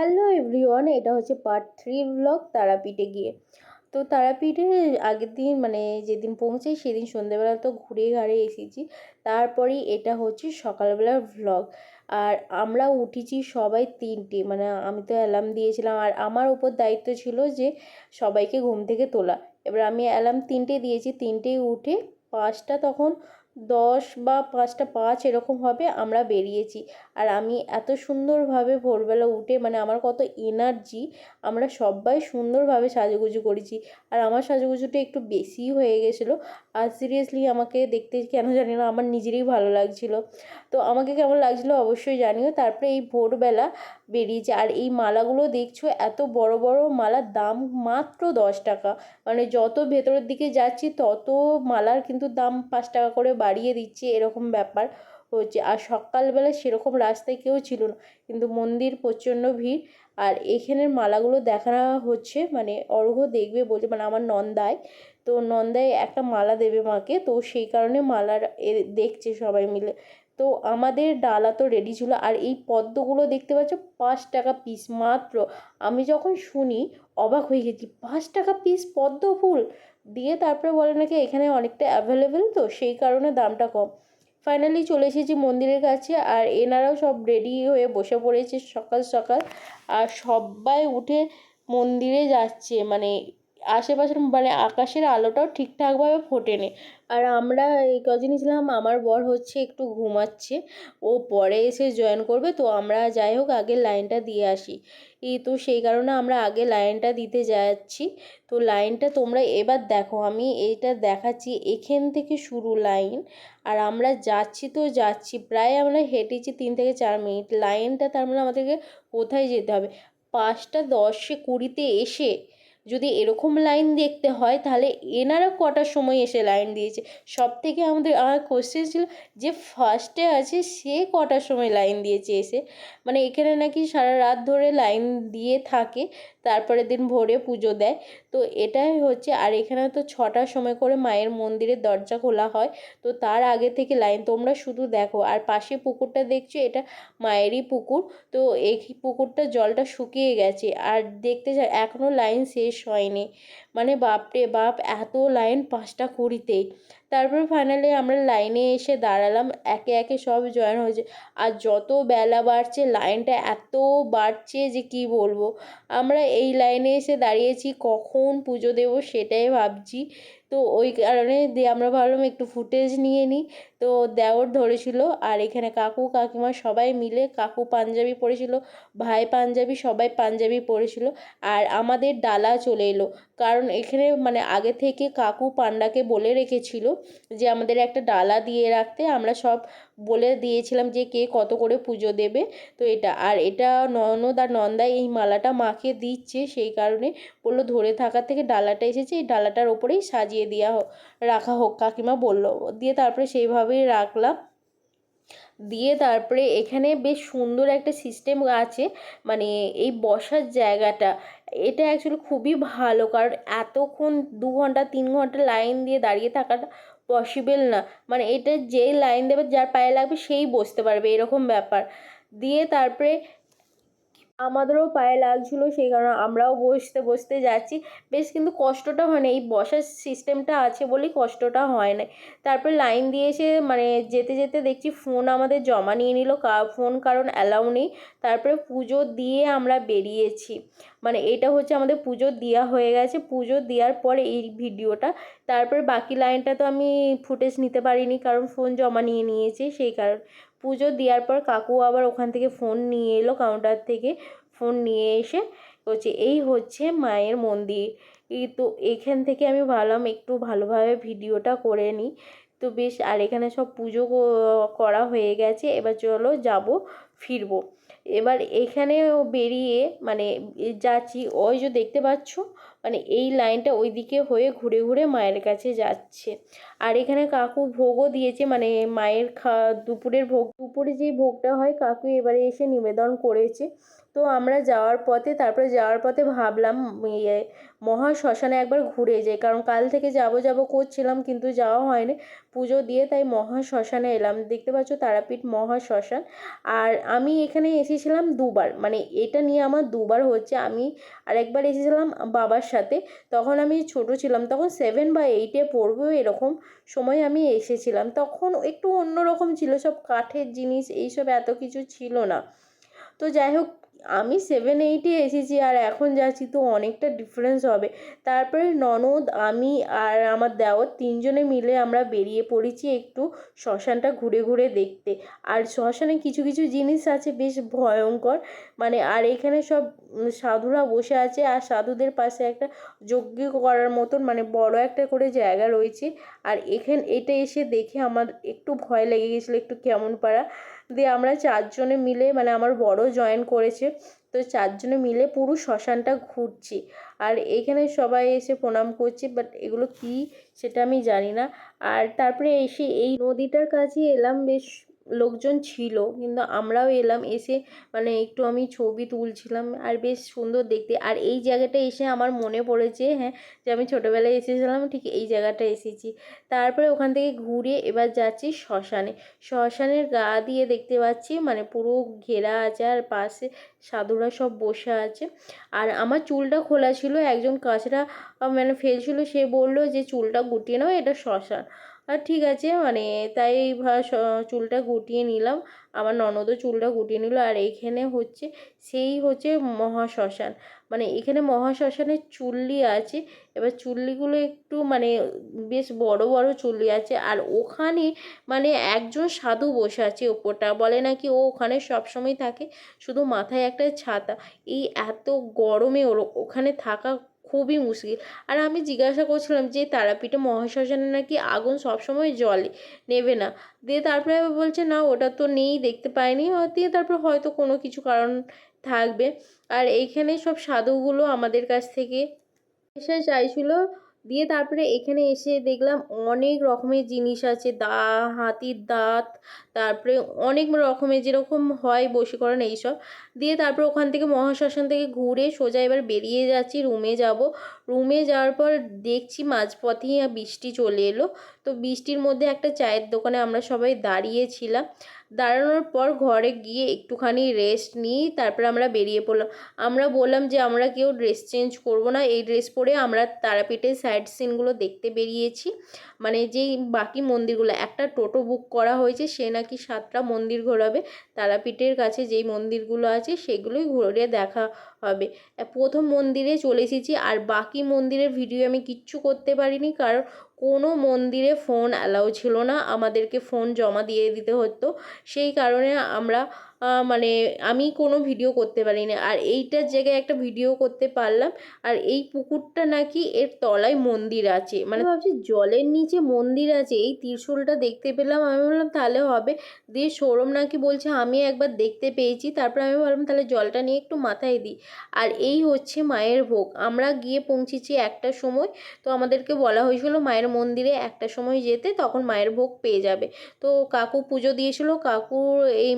Hello everyone, এটা হচ্ছে part three blog তারাপীঠে গিয়ে। তো তারাপীঠে আগের দিন মানে যেদিন পৌঁছাই সেদিন সন্ধেবেলা তো ঘুরে ঘাড়ে এসেছি। তারপরেই এটা হচ্ছে সকালবেলার ভ্লগ আর আমরা উঠেছি সবাই তিনটে মানে আমি তো অ্যালার্ম দিয়েছিলাম। আর আমার ওপর দায়িত্ব ছিল যে সবাইকে ঘুম থেকে তোলা। এবার আমি অ্যালার্ম তিনটে দিয়েছি। তিনটেই উঠে পাঁচটা তখন দশ বা পাঁচটা পাঁচ এরকম হবে আমরা বেরিয়েছি। আর আমি এত সুন্দরভাবে ভোরবেলা উঠে মানে আমার কত এনার্জি আমরা সবাই সুন্দরভাবে সাজুগুজু করেছি। আর আমার সাজুগুজুটা একটু বেশিই হয়ে গেছিল। আর সিরিয়াসলি আমাকে দেখতে কেন জানি না, আমার নিজেরই ভালো লাগছিল। তো আমাকে কেমন লাগছিল অবশ্যই জানিও। তারপরে এই ভোরবেলা বেরিয়েছে। আর এই মালাগুলো দেখছ, এত বড় বড় মালার দাম মাত্র দশ টাকা। মানে যত ভেতরের দিকে যাচ্ছি, তত মালার কিন্তু দাম পাঁচ টাকা করে বাড়িয়ে দিচ্ছে, এরকম ব্যাপার হচ্ছে। আর সকালবেলা সেরকম রাস্তায় কেউ ছিল না। কিন্তু মন্দির, প্রচণ্ড ভিড়। আর এখানের মালাগুলো দেখানো হচ্ছে মানে অর্ঘ দেখবে বলছে মানে আমার নন্দায় তো নন্দায় একটা মালা দেবে মাকে, তো সেই কারণে মালার এ দেখছে সবাই মিলে। তো আমাদের ডালা তো রেডি ছিল। আর এই পদ্মগুলো দেখতে পাচ্ছ, পাঁচ টাকা পিস মাত্র। আমি যখন শুনি, অবাক হয়ে গেছি, পাঁচ টাকা পিস পদ্ম ফুল দিয়ে তারপরে বলে নাকি এখানে অনেকটা অ্যাভেলেবেল তো সেই কারণে দামটা কম। ফাইনালি চলে এসেছি মন্দিরের কাছে, আর এনারাও সব রেডি হয়ে বসে পড়েছে সকাল সকাল। আর সবাই উঠে মন্দিরে যাচ্ছে মানে আশেপাশের মানে আকাশের আলোটাও ঠিকঠাকভাবে ফোটেনি। আর আমরা এই কদিনই ছিলাম আমার বর হচ্ছে একটু ঘুমাচ্ছে, ও পরে এসে জয়েন করবে, তো আমরা যাই হোক আগে লাইনটা দিয়ে আসি। ই তো সেই কারণে আমরা আগে লাইনটা দিতে যাচ্ছি। তো লাইনটা তোমরা এবার দেখো, আমি এইটা দেখাচ্ছি, এখান থেকে শুরু লাইন আর আমরা যাচ্ছি তো যাচ্ছি, প্রায় আমরা হেঁটেছি তিন থেকে চার মিনিট। লাইনটা তার মানে আমাদেরকে কোথায় যেতে হবে? পাঁচটা দশে কুড়িতে এসে যদি এরকম লাইন দেখতে হয়, তাহলে এনারা কটার সময় এসে লাইন দিয়েছে? সব থেকে আমাদের, আমার কোশ্চেন ছিল যে ফার্স্টে আছে, সে কটার সময় লাইন দিয়েছে এসে? মানে এখানে নাকি সারা রাত ধরে লাইন দিয়ে থাকে। তারপরের দিন ভোরে পুজো দেয়। তো এটাই হচ্ছে, আর এখানে তো ছটার সময় করে মায়ের মন্দিরের দরজা খোলা হয়। তো তার আগে থেকে লাইন, তোমরা শুধু দেখো। আর পাশে পুকুরটা দেখছ, এটা মায়েরই পুকুর। তো এই পুকুরটা জলটা শুকিয়ে গেছে। আর দেখতে যা এখনও লাইন শেষ হয়নি। মানে বাপরে বাপ, এত লাইন পাঁচটা কুড়িতেই তারপর ফাইনালি আমরা লাইনে এসে দাঁড়ালাম। একে একে সব জয়েন হয়েছে। আর যত বেলা বাড়ছে লাইনটা এত বাড়ছে যে কি বলব? আমরা এই লাইনে এসে দাঁড়িয়েছি। কখন পুজো দেব সেটাই ভাবছি। তো ওই কারণে দিয়ে আমরা ভাবলাম একটু ফুটেজ নিয়ে নিই। তো দেওর ধরেছিল আর এখানে কাকু, কাকিমা সবাই মিলে কাকু পাঞ্জাবি পরেছিল, ভাই পাঞ্জাবি, সবাই পাঞ্জাবি পরেছিল আর আমাদের ডালা চলে এলো। কারণ এখানে মানে আগে থেকে কাকু পান্ডাকে বলে রেখেছিল যে আমাদের একটা ডালা দিয়ে রাখতে আমরা সব বলে দিয়েছিলাম যে কে কত করে পুজো দেবে। তো এটা, আর এটা ননদ আর নন্দা এই মালাটা মাকে দিচ্ছে, সেই কারণে বলল ধরে থাকার থেকে ডালাটা এসেছে, এই ডালাটার ওপরেই সাজিয়ে দেওয়া হোক রাখা হোক, কাকিমা বলল। দিয়ে তারপরে সেইভাবেই রাখলাম। দিয়ে তারপরে এখানে বেশ সুন্দর একটা সিস্টেম আছে মানে এই বসার জায়গাটা। এটা অ্যাকচুয়ালি খুবই ভালো, কারণ এতক্ষণ দু ঘণ্টা, তিন ঘণ্টা লাইন দিয়ে দাঁড়িয়ে থাকাটা পসিবল না। মানে এটা যেই লাইন দেবে, যার পায়ে লাগবে, সেই বসতে পারবে, এরকম ব্যাপার। দিয়ে তারপরে আমাদেরও পায়ে লাগছিল, সেই কারণে আমরাও বসতে বসতে যাচ্ছি। বেশ কিন্তু কষ্টটা হয় না, এই বসার সিস্টেমটা আছে বলেই কষ্টটা হয় না। তারপরে লাইন দিয়ে এসে মানে যেতে যেতে দেখছি ফোন আমাদের জমা নিয়ে নিল ফোন কারণ অ্যালাউ নেই। তারপরে পুজো দিয়ে আমরা বেরিয়েছি। মানে এটা হচ্ছে আমাদের পুজো দেওয়া হয়ে গেছে। পুজো দেওয়ার পরে এই ভিডিওটা। তারপরে বাকি লাইনটা তো আমি ফুটেজ নিতে পারিনি, কারণ ফোন জমা নিয়ে নিয়েছে, সেই কারণ পুজো দেওয়ার পর কাকু আবার ওখান থেকে ফোন নিয়ে এলো কাউন্টার থেকে ফোন নিয়ে এসে হচ্ছে এই হচ্ছে মায়ের মন্দির। তো এখান থেকে আমি ভাবলাম একটু ভালোভাবে ভিডিওটা করে নিই। তো বেশ, আর এখানে সব পুজো করা হয়ে গেছে। এবার চলো যাব, ফিরবো। এবার এখানেও বেরিয়ে মানে যাচ্ছি, ওই যে দেখতে পাচ্ছ? মানে এই লাইনটা ওই দিকে হয়ে ঘুরে ঘুরে মায়ের কাছে যাচ্ছে। আর এখানে কাকু ভোগও দিয়েছে মানে মায়ের খা, দুপুরের ভোগ। দুপুরে যে ভোগটা হয়, কাকু এবারে এসে নিবেদন করেছে। তো আমরা যাওয়ার পথে, তারপরে যাওয়ার পথে ভাবলাম ইয়ে মহা শ্মশানে একবার ঘুরে যাই। কারণ কাল থেকে যাব যাব করছিলাম, কিন্তু যাওয়া হয়নি। পুজো দিয়ে তাই মহা শ্মশানে এলাম। দেখতে পাচ্ছ তারাপীঠ মহা শ্মশান। আর আমি এখানে এসেছিলাম দুবার। মানে এটা নিয়ে আমার দুবার হচ্ছে। আমি আরেকবার এসেছিলাম বাবার সাথে। তখন আমি ছোট ছিলাম। তখন সেভেন বা এইটে পড়ব এরকম সময় আমি এসেছিলাম। তখন একটু অন্যরকম ছিল। সব কাঠের জিনিস, এইসব এত কিছু ছিল না। তো যাই হোক আমি সেভেন এইটে এসেছি আর এখন যাচ্ছি তো অনেকটা ডিফারেন্স হবে। তারপরে ননদ, আমি আর আমার দেওর তিনজনে মিলে আমরা বেরিয়ে পড়েছি একটু শ্মশানটা ঘুরে ঘুরে দেখতে। আর শ্মশানে কিছু কিছু জিনিস আছে বেশ ভয়ঙ্কর। মানে আর এখানে সব সাধুরা বসে আছে আর সাধুদের পাশে একটা যজ্ঞ করার মতন মানে বড় একটা করে জায়গা রয়েছে। আর এখানে, এটা এসে দেখে আমার একটু ভয় লেগে গেছিল একটু কেমন পাড়া। দিয়ে আমরা চারজনে মিলে মানে আমার বড় জয়েন করেছে, তো চারজনে মিলে পুরো শ্মশানটা ঘুরছি। আর এখানে সবাই এসে প্রণাম করছে বাট এগুলো কি সেটা আমি জানি না। আর তারপরে এসে এই নদীটার কাছে এলাম, বেশ লোকজন ছিল, কিন্তু আমরাও এলাম, এসে মানে একটু আমি ছবি তুলছিলাম আর বেশ সুন্দর দেখতে। আর এই জায়গাটা এসে আমার মনে পড়েছে হ্যাঁ যে আমি ছোটোবেলায় এসেছিলাম, ঠিক এই জায়গাটা এসেছি। তারপরে ওখান থেকে ঘুরে এবার যাচ্ছি শ্মশানে। শ্মশানের গা দিয়ে দেখতে পাচ্ছি মানে পুরো ঘেরা আছে আর পাশে সাধুরা সব বসে আছে। আর আমার চুলটা খোলা ছিল, একজন কাছরা মানে ফেলছিল, সে বলল যে, চুলটা গুটিয়ে নাও, এটা শ্মশান। আর ঠিক আছে মানে তাই চুলটা গুটিয়ে নিলাম। আমার ননদও চুলটা গুটিয়ে নিল। আর এইখানে হচ্ছে, সেই হচ্ছে মহাশ্মশান। মানে এখানে মহাশ্মশানের চুল্লি আছে। এবার চুল্লিগুলো একটু মানে বেশ বড় বড় চুল্লি আছে। আর ওখানে মানে একজন সাধু বসে আছে ওপরটা। বলে নাকি ও ওখানে সবসময় থাকে। শুধু মাথায় একটা ছাতা। এই এত গরমে ওখানে থাকা খুবই মুশকিল। আর আমি জিজ্ঞাসা করছিলাম যে, তারাপীঠে মহাশ্মশানে নাকি আগুন সবসময় জলে নেবে না। দিয়ে তারপরে বলছে, না, ওটা তো নেই, দেখতে পাইনি। দিয়ে তারপর হয়তো কোনো কিছু কারণ থাকবে। আর এইখানে সব সাধুগুলো আমাদের কাছ থেকে এসে চাইছিলো দিয়ে তারপরে এখানে এসে দেখলাম অনেক রকমের জিনিস আছে, দা, হাতির দাঁত, তারপরে অনেক রকমের যেরকম হয় বশীকরণ এইসব। দিয়ে তারপর ওখান থেকে মহাশ্মশান থেকে ঘুরে সোজা এবার বেরিয়ে যাচ্ছি, রুমে যাব। রুমে যাওয়ার পর দেখছি মাঝপথেই বৃষ্টি চলে এলো। তো বৃষ্টির মধ্যে একটা চায়ের দোকানে আমরা সবাই দাঁড়িয়েছিলাম। দাঁড়ানোর পর ঘরে গিয়ে একটুখানি রেস্ট নিই, তারপরে আমরা বেরিয়ে পড়লাম। আমরা বললাম যে, আমরা কেউ ড্রেস চেঞ্জ করব না। এই ড্রেস পরে আমরা তারাপীঠের সাইড সিনগুলো দেখতে বেরিয়েছি। মানে যেই বাকি মন্দিরগুলো, একটা টোটো বুক করা হয়েছে, সে নাকি সাতটা মন্দির ঘোরাবে। তারাপীঠের কাছে যেই মন্দিরগুলো আছে, সেগুলোই ঘুরে দেখা হবে। প্রথম মন্দিরে চলে এসেছি আর বাকি মন্দিরের ভিডিও আমি কিচ্ছু করতে পারিনি কারণ কোনো মন্দিরে ফোন অ্যালাউ ছিল না। আমাদেরকে ফোন জমা দিয়ে দিতে হতো। সেই কারণে আমরা মানে আমি কোনো ভিডিও করতে পারিনি। আর এইটার জায়গায় একটা ভিডিও করতে পারলাম। আর এই পুকুরটা নাকি এর তলায় মন্দির আছে। মানে ভাবছি জলের নিচে মন্দির আছে। এই ত্রিশূলটা দেখতে পেলাম। আমি বললাম তাহলে হবে। দিয়ে সৌরভ নাকি বলছে, আমি একবার দেখতে পেয়েছি। তারপর আমি ভাবলাম, তাহলে জলটা নিয়ে একটু মাথায় দিই। আর এই হচ্ছে মায়ের ভোগ। আমরা গিয়ে পৌঁছেছি একটা সময়। তো আমাদেরকে বলা হয়েছিল, মায়ের মন্দিরে একটা সময় যেতে, তখন মায়ের ভোগ পেয়ে যাবে। তো কাকু পুজো দিয়েছিল। কাকুর এই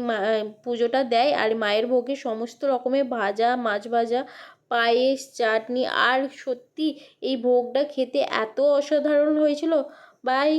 পুজোটা দেয় আর মায়ের ভোগে সমস্ত রকমের ভাজা, মাছ ভাজা, পায়েস, চাটনি। আর সত্যি এই ভোগটা খেতে এত অসাধারণ হয়েছিল। বাই